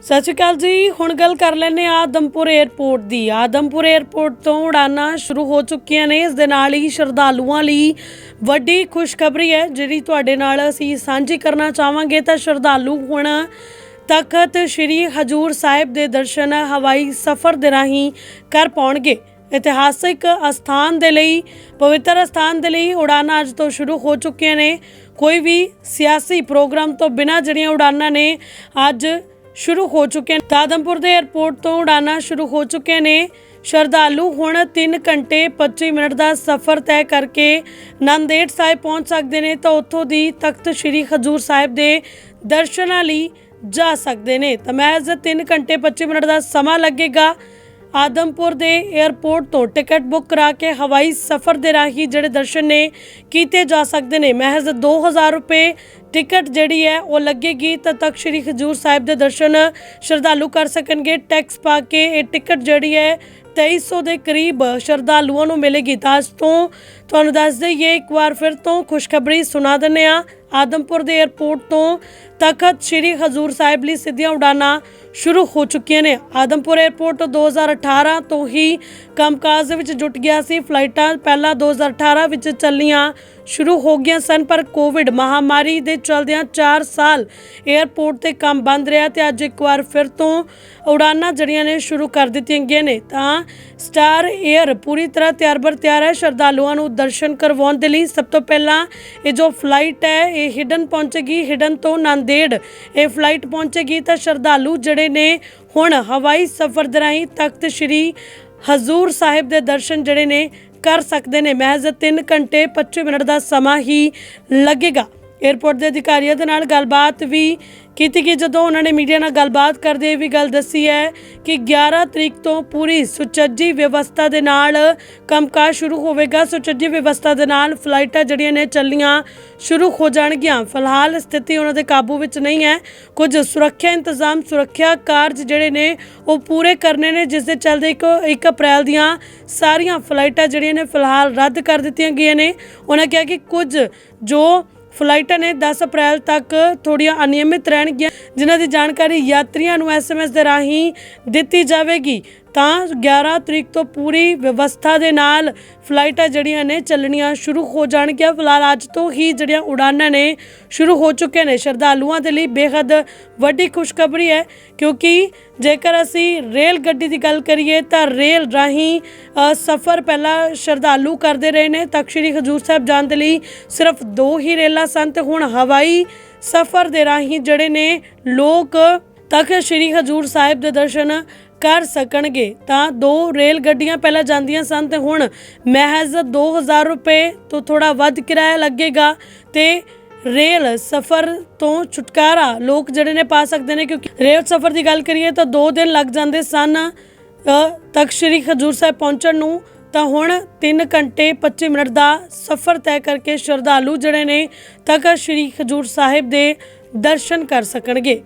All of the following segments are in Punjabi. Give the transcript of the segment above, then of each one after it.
ਸਤਿ ਸ਼੍ਰੀ ਅਕਾਲ ਜੀ, ਹੁਣ ਗੱਲ ਕਰ ਲੈਂਦੇ ਹਾਂ ਆਦਮਪੁਰ 에ਅਰਪੋਰਟ ਦੀ। ਆਦਮਪੁਰ 에ਅਰਪੋਰਟ ਤੋਂ ਉਡਾਨਾਂ ਸ਼ੁਰੂ ਹੋ ਚੁੱਕੀਆਂ ਨੇ। ਇਸ ਦੇ ਨਾਲ ਹੀ ਸ਼ਰਧਾਲੂਆਂ ਲਈ ਵੱਡੀ ਖੁਸ਼ਖਬਰੀ ਹੈ, ਜਿਹੜੀ ਤੁਹਾਡੇ ਨਾਲ ਅਸੀਂ ਸਾਂਝੀ ਕਰਨਾ ਚਾਹਾਂਗੇ। ਤਾਂ ਸ਼ਰਧਾਲੂ ਹੁਣ ਤਖਤ ਸ੍ਰੀ ਹਜੂਰ ਸਾਹਿਬ ਦੇ ਦਰਸ਼ਨ ਹਵਾਈ ਸਫ਼ਰ ਦੇ ਰਾਹੀਂ ਕਰ ਪਾਉਣਗੇ। ਇਤਿਹਾਸਿਕ ਅਸਥਾਨ ਦੇ ਲਈ, ਪਵਿੱਤਰ ਅਸਥਾਨ ਦੇ ਲਈ ਉਡਾਨਾਂ ਅੱਜ ਤੋਂ ਸ਼ੁਰੂ ਹੋ ਚੁੱਕੀਆਂ ਨੇ। ਕੋਈ ਵੀ ਸਿਆਸੀ ਪ੍ਰੋਗਰਾਮ ਤੋਂ ਬਿਨਾਂ ਜਿਹੜੀਆਂ ਉਡਾਨਾਂ ਨੇ, ਅੱਜ ਸ਼ੁਰੂ ਹੋ ਚੁੱਕੇ ਨੇ। ਤਾਦਮਪੁਰ ਦੇ 에ਅਰਪੋਰਟ ਤੋਂ ਉਡਾਨਾਂ ਸ਼ੁਰੂ ਹੋ ਚੁੱਕੇ ਨੇ। ਸ਼ਰਧਾਲੂ ਹੁਣ 3 ਘੰਟੇ 25 ਮਿੰਟ ਦਾ ਸਫ਼ਰ ਤੈਅ ਕਰਕੇ ਨੰਦੇੜ ਸਾਹਿਬ ਪਹੁੰਚ ਸਕਦੇ ਨੇ ਤਾਂ ਉੱਥੋਂ ਦੀ ਤਖਤ ਸ੍ਰੀ ਖਜ਼ੂਰ ਸਾਹਿਬ ਦੇ ਦਰਸ਼ਨਾਂ ਲਈ ਜਾ ਸਕਦੇ ਨੇ। ਤਾਂ ਮਹਿਜ਼ 3 ਘੰਟੇ 25 ਮਿੰਟ ਦਾ ਸਮਾਂ ਲੱਗੇਗਾ। ਆਦਮਪੁਰ ਦੇ 에ਅਰਪੋਰਟ ਤੋਂ ਟਿਕਟ ਬੁੱਕ ਕਰਾ ਕੇ ਹਵਾਈ ਸਫ਼ਰ ਦੇ ਰਾਹੀਂ ਜਿਹੜੇ ਦਰਸ਼ਨ ਨੇ ਕੀਤੇ ਜਾ ਸਕਦੇ ਨੇ। ਮਹਿਜ਼ 2000 ਰੁਪਏ ਟਿਕਟ ਜਿਹੜੀ ਹੈ ਉਹ ਲੱਗੇਗੀ ਤਦ ਤੱਕ ਸ੍ਰੀ ਖਜ਼ੂਰ ਸਾਹਿਬ ਦੇ ਦਰਸ਼ਨ ਸ਼ਰਧਾਲੂ ਕਰ ਸਕਣਗੇ। ਟੈਕਸ ਪਾ ਕੇ ਇਹ ਟਿਕਟ ਜਿਹੜੀ ਹੈ 2300 ਦੇ ਕਰੀਬ ਸ਼ਰਧਾਲੂਆਂ ਨੂੰ ਮਿਲੇਗੀ। ਤਾਜ ਤੋਂ ਤੁਹਾਨੂੰ ਦੱਸ ਦਈਏ, ਇੱਕ ਵਾਰ ਫਿਰ ਤੋਂ ਖੁਸ਼ਖਬਰੀ ਸੁਣਾ ਦਿੰਨੇ ਆ ਆਦਮਪੁਰ ਦੇ 에ਅਰਪੋਰਟ ਤੋਂ ਤਖਤ ਸ੍ਰੀ ਹਜ਼ੂਰ ਸਾਹਿਬ ਲਈ ਸਿੱਧੀਆਂ ਉਡਾਨਾਂ ਸ਼ੁਰੂ ਹੋ ਚੁੱਕੀਆਂ ਨੇ। ਆਦਮਪੁਰ 에ਅਰਪੋਰਟ 2018 ਤੋਂ ਹੀ ਕੰਮਕਾਜ ਵਿੱਚ ਜੁਟ ਗਿਆ ਸੀ। ਫਲਾਈਟਾਂ ਪਹਿਲਾਂ 2018 ਵਿੱਚ ਚੱਲੀਆਂ ਸ਼ੁਰੂ ਹੋ ਗਈਆਂ ਸਨ, ਪਰ ਕੋਵਿਡ ਮਹਾਮਾਰੀ ਦੇ ਚਲਦਿਆਂ 4 ਸਾਲ 에ਅਰਪੋਰਟ ਤੇ ਕੰਮ ਬੰਦ ਰਿਹਾ ਤੇ ਅੱਜ ਇੱਕ ਵਾਰ ਫਿਰ ਤੋਂ ਉਡਾਨਾਂ ਜੜੀਆਂ ਨੇ ਸ਼ੁਰੂ ਕਰ ਦਿੱਤੀਆਂ ਗਈਆਂ ਨੇ। ਤਾਂ ਸਟਾਰ ਏਅਰ ਪੂਰੀ ਤਰ੍ਹਾਂ ਤਿਆਰ ਬਰ ਤਿਆਰ ਹੈ। ਸ਼ਰਧਾਲੂਆਂ ਨੂੰ ਦਰਸ਼ਨ ਕਰਵਾਉਣ ਦੇ ਲਈ ਸਭ ਤੋਂ ਪਹਿਲਾਂ ਇਹ ਜੋ ਫਲਾਈਟ ਹੈ, ਇਹ ਹਿਡਨ ਪਹੁੰਚੇਗੀ ਹਿਡਨ ਤੋਂ ਨਾਂਦੇੜ ਇਹ ਫਲਾਈਟ ਪਹੁੰਚੇਗੀ। ਤਾਂ ਸ਼ਰਧਾਲੂ ਜਿਹੜੇ ਨੇ ਹੁਣ ਹਵਾਈ ਸਫ਼ਰ ਦੇ ਰਾਹੀਂ ਤਖਤ ਸ੍ਰੀ ਹਜ਼ੂਰ ਸਾਹਿਬ ਦੇ ਦਰਸ਼ਨ ਜਿਹੜੇ ਨੇ ਕਰ ਸਕਦੇ ਨੇ। ਮਹਿਜ਼ 3 ਘੰਟੇ 25 ਮਿੰਟ ਦਾ ਸਮਾਂ ਹੀ ਲੱਗੇਗਾ। ਏਅਰਪੋਰਟ ਦੇ ਅਧਿਕਾਰੀਆਂ ਦੇ ਨਾਲ ਗੱਲਬਾਤ ਵੀ ਕੀਤੀ ਗਈ ਜਦੋਂ ਉਹਨਾਂ ਨੇ ਮੀਡੀਆ ਨਾਲ ਗੱਲਬਾਤ ਕਰਦੇ ਵੀ ਗੱਲ ਦੱਸੀ ਹੈ ਕਿ 11 ਤਰੀਕ ਤੋਂ ਪੂਰੀ ਸੁਚੱਜੀ ਵਿਵਸਥਾ ਦੇ ਨਾਲ ਕੰਮਕਾਜ ਸ਼ੁਰੂ ਹੋਵੇਗਾ। ਸੁਚੱਜੀ ਵਿਵਸਥਾ ਦੇ ਨਾਲ ਫਲਾਈਟਾਂ ਜਿਹੜੀਆਂ ਨੇ ਚੱਲੀਆਂ ਸ਼ੁਰੂ ਹੋ ਜਾਣਗੀਆਂ। ਫਿਲਹਾਲ ਸਥਿਤੀ ਉਹਨਾਂ ਦੇ ਕਾਬੂ ਵਿੱਚ ਨਹੀਂ ਹੈ। ਕੁਝ ਸੁਰੱਖਿਆ ਇੰਤਜ਼ਾਮ, ਸੁਰੱਖਿਆ ਕਾਰਜ ਜਿਹੜੇ ਨੇ ਉਹ ਪੂਰੇ ਕਰਨੇ ਨੇ, ਜਿਸ ਦੇ ਚੱਲਦੇ ਇੱਕ 1 ਅਪ੍ਰੈਲ ਦੀਆਂ ਸਾਰੀਆਂ ਫਲਾਈਟਾਂ ਜਿਹੜੀਆਂ ਨੇ ਫਿਲਹਾਲ ਰੱਦ ਕਰ ਦਿੱਤੀਆਂ ਗਈਆਂ ਨੇ। ਉਹਨਾਂ ਕਿਹਾ ਕਿ ਕੁਝ ਜੋ ਫਲਾਈਟਾਂ ਨੇ 10 ਅਪ੍ਰੈਲ ਤੱਕ ਥੋੜੀਆਂ ਅਨਿਯਮਿਤ ਰਹਿਣਗੀਆਂ, ਜਿਨ੍ਹਾਂ ਦੀ ਜਾਣਕਾਰੀ ਯਾਤਰੀਆਂ ਨੂੰ ਐਸਐਮਐਸ ਦੇ ਰਾਹੀਂ ਦਿੱਤੀ ਜਾਵੇਗੀ। ਤਾਂ 11 ਤਰੀਕ ਤੋਂ ਪੂਰੀ ਵਿਵਸਥਾ ਦੇ ਨਾਲ ਫਲਾਈਟਾਂ ਜਿਹੜੀਆਂ ਨੇ ਚੱਲਣੀਆਂ ਸ਼ੁਰੂ ਹੋ ਜਾਣਗੀਆਂ। ਫਿਲਹਾਲ ਅੱਜ ਤੋਂ ਹੀ ਜਿਹੜੀਆਂ ਉਡਾਨਾਂ ਨੇ ਸ਼ੁਰੂ ਹੋ ਚੁੱਕੇ ਨੇ। ਸ਼ਰਧਾਲੂਆਂ ਦੇ ਲਈ ਬੇहद ਵੱਡੀ ਖੁਸ਼ਖਬਰੀ ਹੈ ਕਿਉਂਕਿ ਜੇਕਰ ਅਸੀਂ ਰੇਲ ਗੱਡੀ ਦੀ ਗੱਲ ਕਰੀਏ ਤਾਂ ਰੇਲ ਰਾਹੀਂ ਸਫ਼ਰ ਪਹਿਲਾਂ ਸ਼ਰਧਾਲੂ ਕਰਦੇ ਰਹੇ ਨੇ। ਤਖਤ ਸ੍ਰੀ ਹਜੂਰ ਸਾਹਿਬ ਜਾਣ ਦੇ ਲਈ ਸਿਰਫ ਦੋ ਹੀ ਰੇਲਾਂ ਸਨ ਤੇ ਹੁਣ ਹਵਾਈ ਸਫ਼ਰ ਦੇ ਰਾਹੀਂ ਜਿਹੜੇ ਨੇ ਲੋਕ ਤਖਤ ਸ੍ਰੀ ਹਜੂਰ ਸਾਹਿਬ ਦੇ ਦਰਸ਼ਨ ਕਰ ਸਕਣਗੇ, ਤਾਂ ਦੋ ਰੇਲ ਗੱਡੀਆਂ ਪਹਿਲਾਂ ਜਾਂਦੀਆਂ ਸਨ ਤੇ ਹੁਣ ਮਹਿਜ਼ 2000 ਰੁਪਏ ਤੋਂ ਥੋੜਾ ਵੱਧ ਕਿਰਾਇਆ ਲੱਗੇਗਾ ਤੇ ਰੇਲ ਸਫ਼ਰ ਤੋਂ ਛੁਟਕਾਰਾ ਲੋਕ ਜਿਹੜੇ ਨੇ ਪਾ ਸਕਦੇ ਨੇ, ਕਿਉਂਕਿ ਰੇਲ ਸਫ਼ਰ ਦੀ ਗੱਲ ਕਰੀਏ ਤਾਂ 2 ਦਿਨ ਲੱਗ ਜਾਂਦੇ ਸਨ। ਤੱਕ ਸ੍ਰੀ ਖਜੂਰ ਸਾਹਿਬ ਪਹੁੰਚਣ ਨੂੰ, ਤਾਂ ਹੁਣ 3 ਘੰਟੇ 25 ਮਿੰਟ ਦਾ ਸਫ਼ਰ ਤੈਅ ਕਰਕੇ ਸ਼ਰਧਾਲੂ ਜਿਹੜੇ ਨੇ ਤੱਕ ਸ੍ਰੀ ਖਜ਼ੂਰ ਸਾਹਿਬ ਦੇ ਦਰਸ਼ਨ ਕਰ ਸਕਣਗੇ।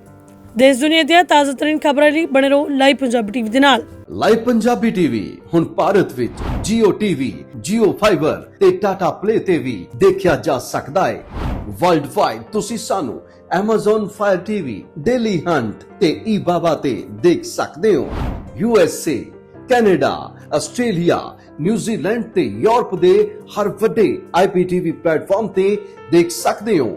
ਦੇਸ਼ ਦੁਨੀਆ ਦੀਆਂ ਤਾਜ਼ਾ ਖਬਰਾਂ ਲਈ ਬਣੇ ਰਹੋ ਲਾਈਵ ਪੰਜਾਬੀ ਟੀਵੀ ਦੇ ਨਾਲ। ਲਾਈਵ ਪੰਜਾਬੀ ਟੀਵੀ ਹੁਣ ਭਾਰਤ ਵਿੱਚ Jio TV, Jio Fiber ਤੇ Tata Play ਤੇ ਵੀ ਦੇਖਿਆ ਜਾ ਸਕਦਾ ਹੈ। ਵਰਲਡ ਵਾਈਡ ਤੁਸੀਂ ਸਾਨੂੰ Amazon Fire TV, Daily Hunt ਤੇ eBaba ਤੇ ਦੇਖ ਸਕਦੇ ਹੋ। USA, Canada, Australia, New Zealand ਤੇ ਯੂਰਪ ਦੇ ਹਰ ਵੱਡੇ IPTV ਪਲੇਟਫਾਰਮ ਤੇ ਦੇਖ ਸਕਦੇ ਹੋ।